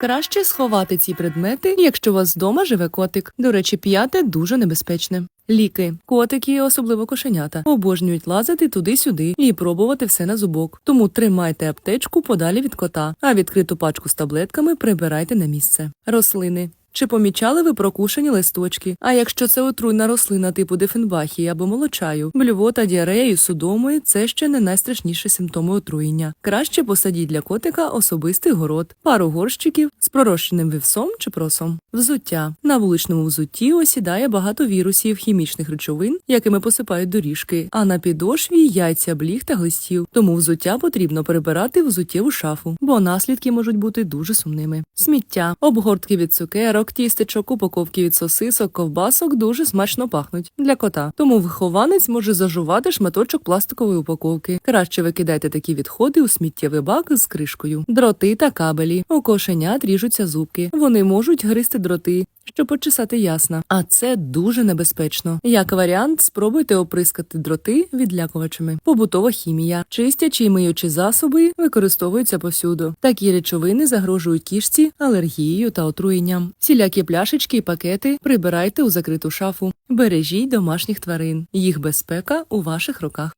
Краще сховати ці предмети, якщо у вас вдома живе котик. До речі, п'яте дуже небезпечне. Ліки, котики, особливо кошенята, обожнюють лазити туди-сюди і пробувати все на зубок. Тому тримайте аптечку подалі від кота, а відкриту пачку з таблетками прибирайте на місце. Рослини. Чи помічали ви прокушені листочки? А якщо це отруйна рослина типу дефенбахії або молочаю, блювота, діарея і судоми – це ще не найстрашніші симптоми отруєння. Краще посадіть для котика особистий город, пару горщиків з пророщеним вівсом чи просом. Взуття на вуличному взутті осідає багато вірусів, хімічних речовин, якими посипають доріжки, а на підошві яйця, бліг та глистів. Тому взуття потрібно перебирати в взуттєву шафу, бо наслідки можуть бути дуже сумними. Сміття, обгортки від цукерок, тістечок, упаковки від сосисок, ковбасок дуже смачно пахнуть для кота. Тому вихованець може зажувати шматочок пластикової упаковки. Краще викидайте такі відходи у сміттєвий бак з кришкою. Дроти та кабелі. У кошенят ріжуться зубки. Вони можуть гризти дроти. Щоб почесати ясна, а це дуже небезпечно. Як варіант, спробуйте оприскати дроти відлякувачами. Побутова хімія, чистячі й миючі засоби використовуються повсюду. Такі речовини загрожують кішці, алергією та отруєнням. Сілякі пляшечки і пакети прибирайте у закриту шафу. Бережіть домашніх тварин. Їх безпека у ваших руках.